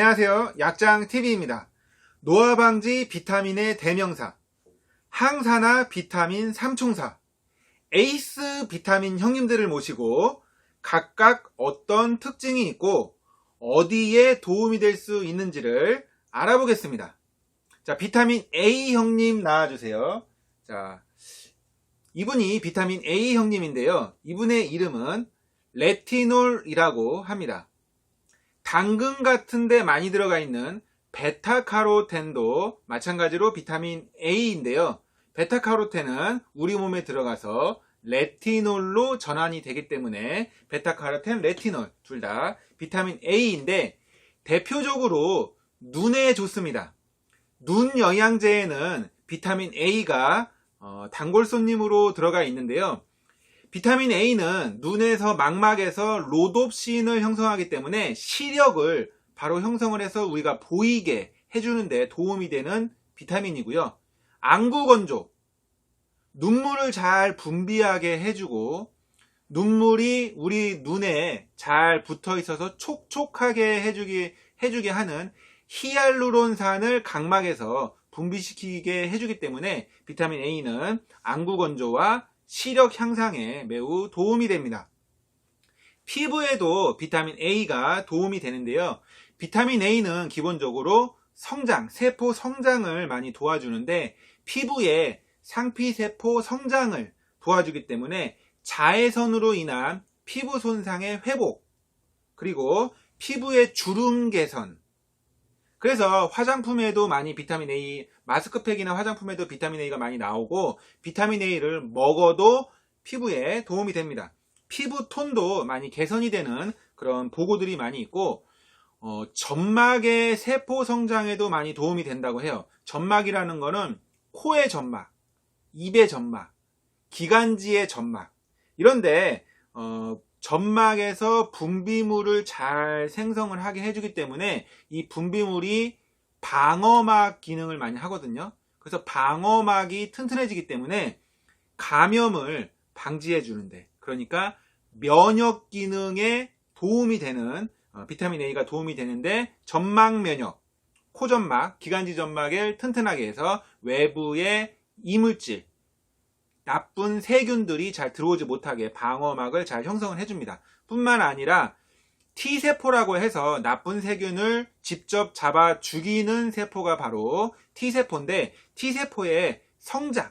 안녕하세요. 약장TV입니다. 노화 방지 비타민의 대명사, 항산화 비타민 삼총사, 에이스 비타민 형님들을 모시고 각각 어떤 특징이 있고 어디에 도움이 될 수 있는지를 알아보겠습니다. 자, 비타민 A 형님 나와주세요. 자, 이분이 비타민 A 형님인데요. 이분의 이름은 레티놀이라고 합니다. 당근 같은데 많이 들어가 있는 베타카로텐도 마찬가지로 비타민 A인데요. 베타카로텐은 우리 몸에 들어가서 레티놀로 전환이 되기 때문에 베타카로텐, 레티놀 둘 다 비타민 A인데 대표적으로 눈에 좋습니다. 눈 영양제에는 비타민 A가 어, 단골 손님으로 들어가 있는데요. 비타민 A는 눈에서 망막에서 로놉신을 형성하기 때문에 시력을 바로 형성을 해서 우리가 보이게 해주는데 도움이 되는 비타민이고요. 안구건조, 눈물을 잘 분비하게 해주고 눈물이 우리 눈에 잘 붙어 있어서 촉촉하게 해주게, 해주게 하는 히알루론산을 각막에서 분비시키게 해주기 때문에 비타민 A는 안구건조와 시력 향상에 매우 도움이 됩니다. 피부에도 비타민 A가 도움이 되는데요. 비타민 A는 기본적으로 성장, 세포 성장을 많이 도와주는데 피부의 상피세포 성장을 도와주기 때문에 자외선으로 인한 피부 손상의 회복, 그리고 피부의 주름 개선, 그래서 화장품에도 많이 비타민 A, 마스크팩이나 화장품에도 비타민 A가 많이 나오고 비타민 A를 먹어도 피부에 도움이 됩니다. 피부 톤도 많이 개선이 되는 그런 보고들이 많이 있고 어, 점막의 세포 성장에도 많이 도움이 된다고 해요. 점막이라는 거는 코의 점막, 입의 점막, 기관지의 점막 이런데 어, 점막에서 분비물을 잘 생성을 하게 해주기 때문에 이 분비물이 방어막 기능을 많이 하거든요. 그래서 방어막이 튼튼해지기 때문에 감염을 방지해 주는데 그러니까 면역 기능에 도움이 되는 어, 비타민 A가 도움이 되는데 점막 면역, 코점막, 기관지 점막을 튼튼하게 해서 외부의 이물질, 나쁜 세균들이 잘 들어오지 못하게 방어막을 잘 형성을 해줍니다. 뿐만 아니라 T세포라고 해서 나쁜 세균을 직접 잡아 죽이는 세포가 바로 T세포인데 T세포의 성장,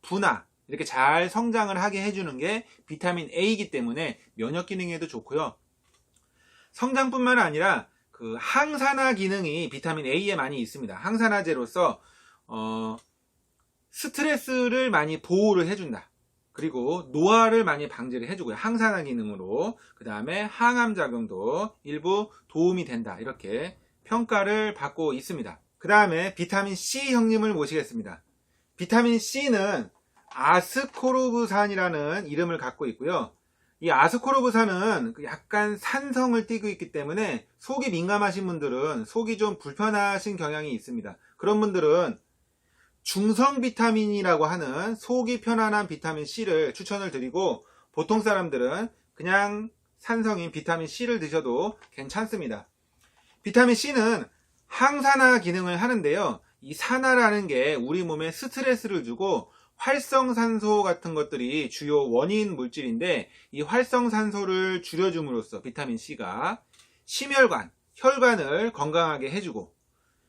분화, 이렇게 잘 성장을 하게 해주는 게 비타민 A이기 때문에 면역 기능에도 좋고요. 성장뿐만 아니라 그 항산화 기능이 비타민 A에 많이 있습니다. 항산화제로서 어, 스트레스를 많이 보호를 해준다. 그리고 노화를 많이 방지를 해주고요. 항산화 기능으로. 그 다음에 항암 작용도 일부 도움이 된다. 이렇게 평가를 받고 있습니다. 그 다음에 비타민 C 형님을 모시겠습니다. 비타민 C는 아스코르브산이라는 이름을 갖고 있고요. 이 아스코르브산은 그 약간 산성을 띠고 있기 때문에 속이 민감하신 분들은 속이 좀 불편하신 경향이 있습니다. 그런 분들은 중성 비타민이라고 하는 속이 편안한 비타민 C를 추천을 드리고 보통 사람들은 그냥 산성인 비타민 C를 드셔도 괜찮습니다. 비타민 C는 항산화 기능을 하는데요. 이 산화라는 게 우리 몸에 스트레스를 주고 활성산소 같은 것들이 주요 원인 물질인데 이 활성산소를 줄여줌으로써 비타민 C가 심혈관, 혈관을 건강하게 해주고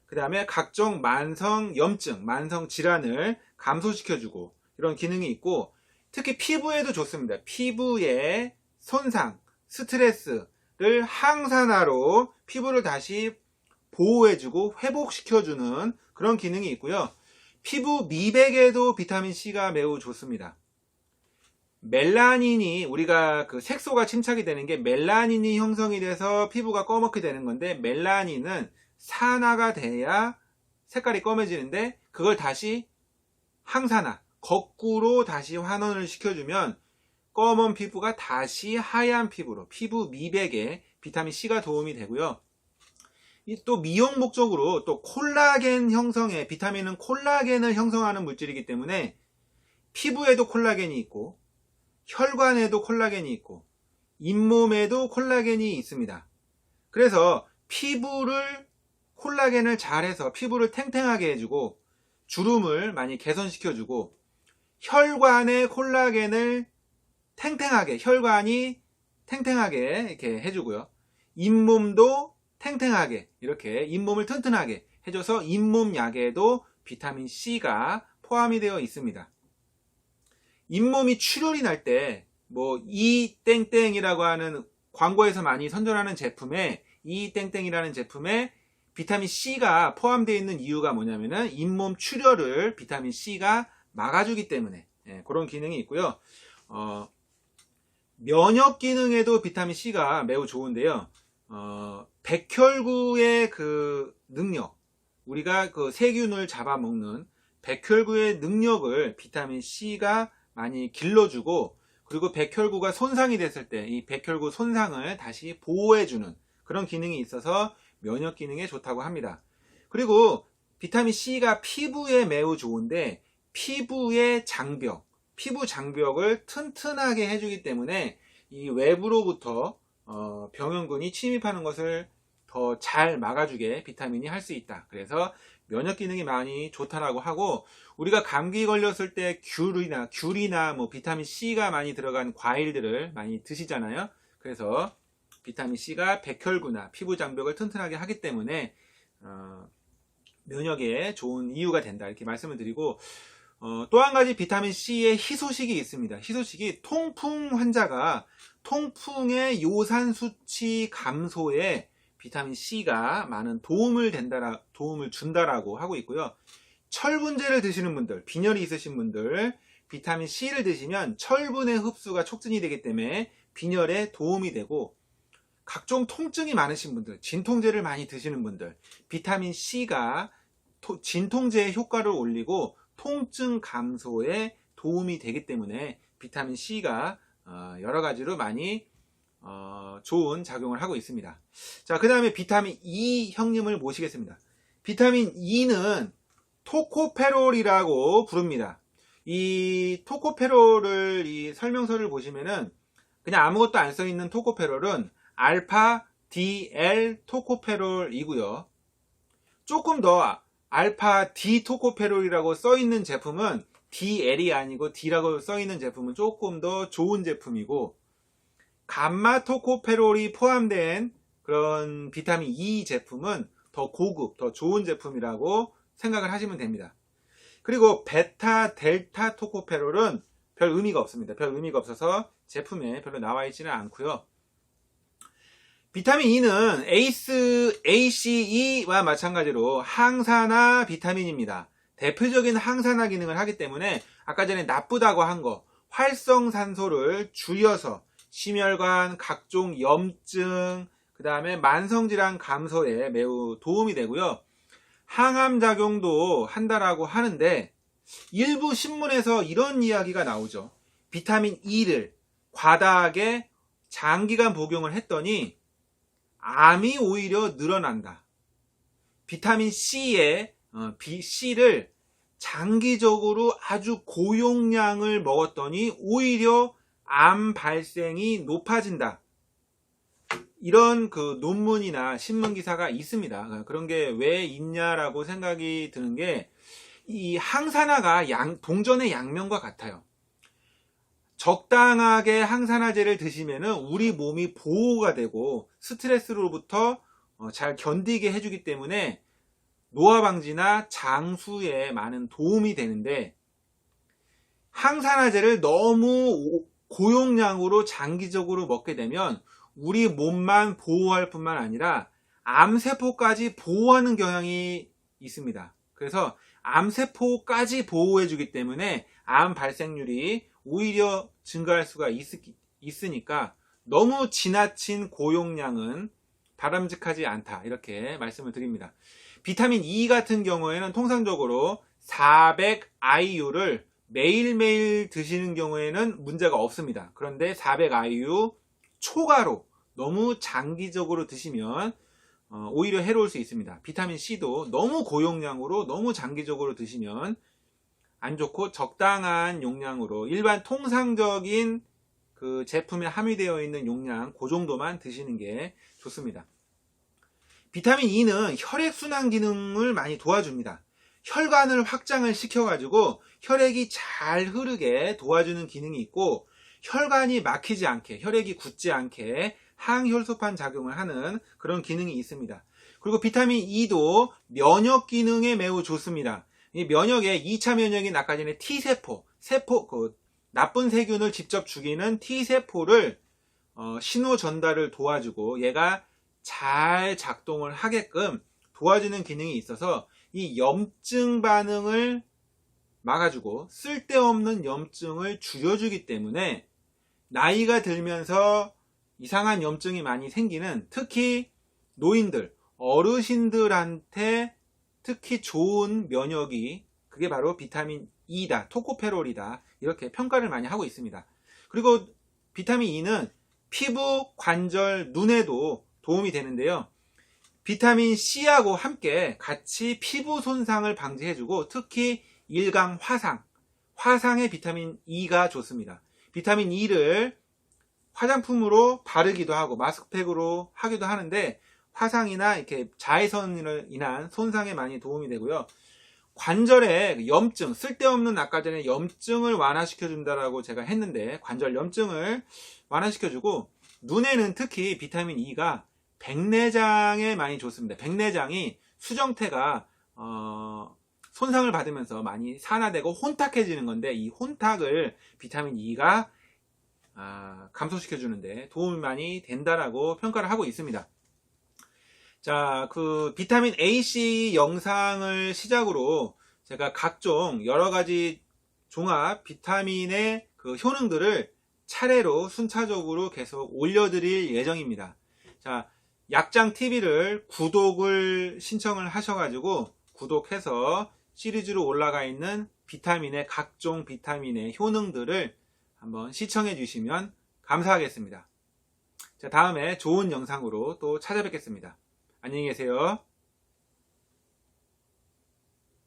그 다음에 각종 만성 염증, 만성 질환을 감소시켜주고 이런 기능이 있고 특히 피부에도 좋습니다. 피부의 손상, 스트레스를 항산화로 피부를 다시 보호해주고 회복시켜주는 그런 기능이 있고요. 피부 미백에도 비타민C가 매우 좋습니다. 멜라닌이 우리가 그 색소가 침착이 되는 게 멜라닌이 형성이 돼서 피부가 꺼멓게 되는 건데 멜라닌은 산화가 돼야 색깔이 검해지는데 그걸 다시 항산화, 거꾸로 다시 환원을 시켜주면 검은 피부가 다시 하얀 피부로 피부 미백에 비타민C가 도움이 되고요. 또 미용 목적으로 또 콜라겐 형성에 비타민은 콜라겐을 형성하는 물질이기 때문에 피부에도 콜라겐이 있고 혈관에도 콜라겐이 있고 잇몸에도 콜라겐이 있습니다. 그래서 피부를 콜라겐을 잘해서 피부를 탱탱하게 해주고 주름을 많이 개선시켜주고 혈관의 콜라겐을 탱탱하게 혈관이 탱탱하게 이렇게 해주고요. 잇몸도 탱탱하게 이렇게 잇몸을 튼튼하게 해줘서 잇몸 약에도 비타민 C가 포함이 되어 있습니다. 잇몸이 출혈이 날 때 뭐 이땡땡이라고 하는 광고에서 많이 선전하는 제품에 이땡땡이라는 제품에 비타민 C가 포함되어 있는 이유가 뭐냐면은 잇몸 출혈을 비타민 C가 막아주기 때문에 예, 그런 기능이 있고요. 어, 면역 기능에도 비타민 C가 매우 좋은데요. 어, 백혈구의 그 능력, 우리가 그 세균을 잡아먹는 백혈구의 능력을 비타민 C가 많이 길러주고 그리고 백혈구가 손상이 됐을 때 이 백혈구 손상을 다시 보호해주는 그런 기능이 있어서 면역 기능에 좋다고 합니다. 그리고 비타민 C가 피부에 매우 좋은데 피부의 장벽, 피부 장벽을 튼튼하게 해주기 때문에 이 외부로부터 어, 병원군이 침입하는 것을 더 잘 막아주게 비타민이 할 수 있다. 그래서 면역 기능이 많이 좋다라고 하고 우리가 감기 걸렸을 때 귤이나 귤이나 뭐 비타민 C가 많이 들어간 과일들을 많이 드시잖아요. 그래서 비타민 C가 백혈구나 피부 장벽을 튼튼하게 하기 때문에 어, 면역에 좋은 이유가 된다 이렇게 말씀을 드리고 어, 또 한 가지 비타민 C의 희소식이 있습니다. 희소식이 통풍 환자가 통풍의 요산 수치 감소에 비타민 C가 많은 도움을 된다라 도움을 준다라고 하고 있고요. 철분제를 드시는 분들, 빈혈이 있으신 분들, 비타민 C를 드시면 철분의 흡수가 촉진이 되기 때문에 빈혈에 도움이 되고 각종 통증이 많으신 분들, 진통제를 많이 드시는 분들, 비타민 C가 토- 진통제의 효과를 올리고 통증 감소에 도움이 되기 때문에 비타민 C가 어, 여러 가지로 많이 어, 좋은 작용을 하고 있습니다. 자, 그 다음에 비타민 E 형님을 모시겠습니다. 비타민 E는 토코페롤이라고 부릅니다. 이 토코페롤을 이 설명서를 보시면은 그냥 아무것도 안 써 있는 토코페롤은 알파 DL 토코페롤이고요. 조금 더 알파 D 토코페롤이라고 써 있는 제품은 DL이 아니고 D라고 써 있는 제품은 조금 더 좋은 제품이고 감마 토코페롤이 포함된 그런 비타민 E 제품은 더 고급, 더 좋은 제품이라고 생각을 하시면 됩니다. 그리고 베타, 델타 토코페롤은 별 의미가 없습니다. 별 의미가 없어서 제품에 별로 나와 있지는 않고요. 비타민 E는 ACE, ACE와 마찬가지로 항산화 비타민입니다. 대표적인 항산화 기능을 하기 때문에 아까 전에 나쁘다고 한 거 활성산소를 줄여서 심혈관, 각종 염증, 그 다음에 만성질환 감소에 매우 도움이 되고요. 항암 작용도 한다라고 하는데 일부 신문에서 이런 이야기가 나오죠. 비타민 E를 과다하게 장기간 복용을 했더니 암이 오히려 늘어난다. 비타민 C의 어, B, C를 장기적으로 아주 고용량을 먹었더니 오히려 암 발생이 높아진다. 이런 그 논문이나 신문 기사가 있습니다. 그런 게 왜 있냐라고 생각이 드는 게 이 항산화가 양, 동전의 양면과 같아요. 적당하게 항산화제를 드시면은 우리 몸이 보호가 되고 스트레스로부터 어, 잘 견디게 해주기 때문에 노화 방지나 장수에 많은 도움이 되는데 항산화제를 너무 고용량으로 장기적으로 먹게 되면 우리 몸만 보호할 뿐만 아니라 암세포까지 보호하는 경향이 있습니다. 그래서 암세포까지 보호해주기 때문에 암 발생률이 오히려 증가할 수가 있, 있으니까 너무 지나친 고용량은 바람직하지 않다. 이렇게 말씀을 드립니다. 비타민 E 같은 경우에는 통상적으로 400IU를 매일매일 드시는 경우에는 문제가 없습니다. 그런데 400IU 초과로 너무 장기적으로 드시면 어, 오히려 해로울 수 있습니다. 비타민 C도 너무 고용량으로 너무 장기적으로 드시면 안 좋고 적당한 용량으로 일반 통상적인 그 제품에 함유되어 있는 용량 그 정도만 드시는 게 좋습니다. 비타민 E는 혈액 순환 기능을 많이 도와줍니다. 혈관을 확장을 시켜가지고 혈액이 잘 흐르게 도와주는 기능이 있고 혈관이 막히지 않게 혈액이 굳지 않게 항혈소판 작용을 하는 그런 기능이 있습니다. 그리고 비타민 E도 면역 기능에 매우 좋습니다. 이 면역에 2차 면역인 아까 전에 T세포, 세포, 그 나쁜 세균을 직접 죽이는 T세포를 어, 신호 전달을 도와주고 얘가 잘 작동을 하게끔 도와주는 기능이 있어서 이 염증 반응을 막아주고 쓸데없는 염증을 줄여주기 때문에 나이가 들면서 이상한 염증이 많이 생기는 특히 노인들, 어르신들한테 특히 좋은 면역이 그게 바로 비타민 E다, 토코페롤이다 이렇게 평가를 많이 하고 있습니다. 그리고 비타민 E는 피부, 관절, 눈에도 도움이 되는데요. 비타민 C하고 함께 같이 피부 손상을 방지해주고 특히 일광 화상, 화상에 비타민 E가 좋습니다. 비타민 E를 화장품으로 바르기도 하고 마스크팩으로 하기도 하는데 화상이나 이렇게 자외선으로 인한 손상에 많이 도움이 되고요. 관절에 염증, 쓸데없는 아까 전에 염증을 완화시켜 준다라고 제가 했는데 관절 염증을 완화시켜 주고 눈에는 특히 비타민 E가 백내장에 많이 좋습니다. 백내장이 수정태가 어, 손상을 받으면서 많이 산화되고 혼탁해지는 건데 이 혼탁을 비타민 E가 아, 감소시켜 주는데 도움이 많이 된다라고 평가를 하고 있습니다. 자, 그 비타민 A, C 영상을 시작으로 제가 각종 여러 가지 종합 비타민의 그 효능들을 차례로 순차적으로 계속 올려드릴 예정입니다. 자, 약장 TV를 구독을 신청을 하셔가지고 구독해서 시리즈로 올라가 있는 비타민의 각종 비타민의 효능들을 한번 시청해 주시면 감사하겠습니다. 자, 다음에 좋은 영상으로 또 찾아뵙겠습니다. 안녕히 계세요.